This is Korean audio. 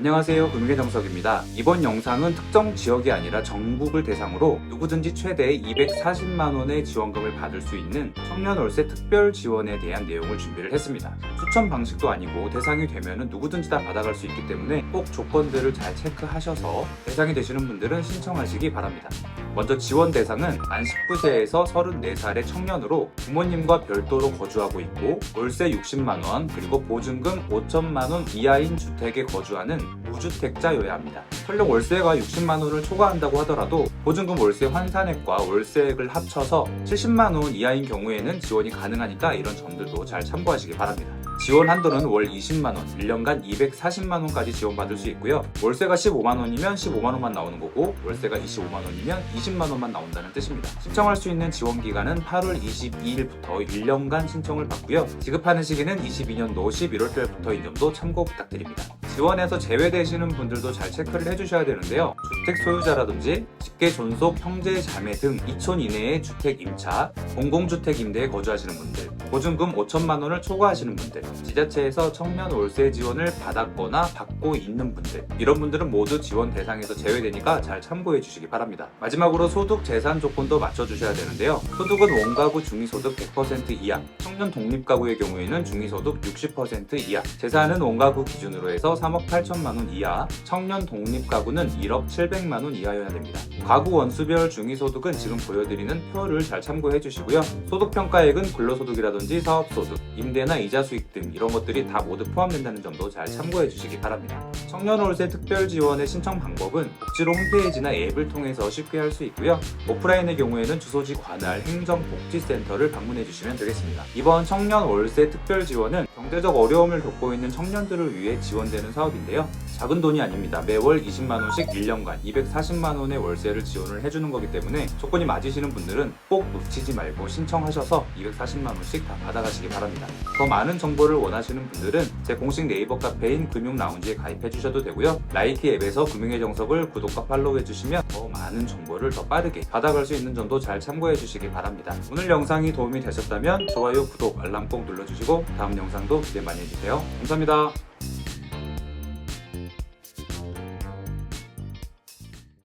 안녕하세요. 금융의 정석입니다. 이번 영상은 특정 지역이 아니라 전국을 대상으로 누구든지 최대 240만 원의 지원금을 받을 수 있는 청년 월세 특별 지원에 대한 내용을 준비를 했습니다. 추천 방식도 아니고 대상이 되면 누구든지 다 받아갈 수 있기 때문에 꼭 조건들을 잘 체크하셔서 대상이 되시는 분들은 신청하시기 바랍니다. 먼저 지원 대상은 만 19세에서 34살의 청년으로 부모님과 별도로 거주하고 있고 월세 60만 원 그리고 보증금 5천만 원 이하인 주택에 거주하는 무주택자여야 합니다. 설령 월세가 60만 원을 초과한다고 하더라도 보증금 월세 환산액과 월세액을 합쳐서 70만 원 이하인 경우에는 지원이 가능하니까 이런 점들도 잘 참고하시기 바랍니다. 지원 한도는 월 20만 원, 1년간 240만 원까지 지원받을 수 있고요. 월세가 15만 원이면 15만 원만 나오는 거고 월세가 25만 원이면 20만 원만 나온다는 뜻입니다. 신청할 수 있는 지원 기간은 8월 22일부터 1년간 신청을 받고요. 지급하는 시기는 22년도 11월 달부터인 점도 참고 부탁드립니다. 지원에서 제외되시는 분들도 잘 체크를 해주셔야 되는데요. 주택 소유자라든지 직계 존속 형제 자매 등 2촌 이내의 주택 임차, 공공주택 임대에 거주하시는 분들, 보증금 5천만 원을 초과하시는 분들, 지자체에서 청년 월세 지원을 받았거나 받고 있는 분들, 이런 분들은 모두 지원 대상에서 제외되니까 잘 참고해 주시기 바랍니다. 마지막으로 소득 재산 조건도 맞춰 주셔야 되는데요. 소득은 원가구 중위소득 100% 이하, 청년 독립가구의 경우에는 중위소득 60% 이하, 재산은 원가구 기준으로 해서 3억 8천만 원 이하, 청년 독립가구는 1억 700만 원 이하여야 됩니다. 가구 원수별 중위소득은 지금 보여드리는 표를 잘 참고해 주시고요. 소득평가액은 근로소득이라든지 사업소득, 임대나 이자 수익 등 이런 것들이 다 모두 포함된다는 점도 잘 참고해 주시기 바랍니다. 청년 월세 특별 지원의 신청 방법은 복지로 홈페이지나 앱을 통해서 쉽게 할 수 있고요. 오프라인의 경우에는 주소지 관할 행정복지센터를 방문해 주시면 되겠습니다. 이번 청년 월세 특별 지원은 경제적 어려움을 겪고 있는 청년들을 위해 지원되는 사업인데요. 작은 돈이 아닙니다. 매월 20만 원씩 1년간 240만 원의 월세를 지원을 해주는 거기 때문에 조건이 맞으시는 분들은 꼭 놓치지 말고 신청하셔서 240만 원씩 다 받아가시기 바랍니다. 더 많은 정보를 원하시는 분들은 제 공식 네이버 카페인 금융라운지에 가입해 주셔도 되고요. 라이키 앱에서 금융의 정석을 구독과 팔로우 해주시면 더 많은 정보를 더 빠르게 받아갈 수 있는 점도 잘 참고해 주시기 바랍니다. 오늘 영상이 도움이 되셨다면 좋아요, 구독, 알람 꼭 눌러주시고 다음 영상도 기대 많이 해주세요. 감사합니다.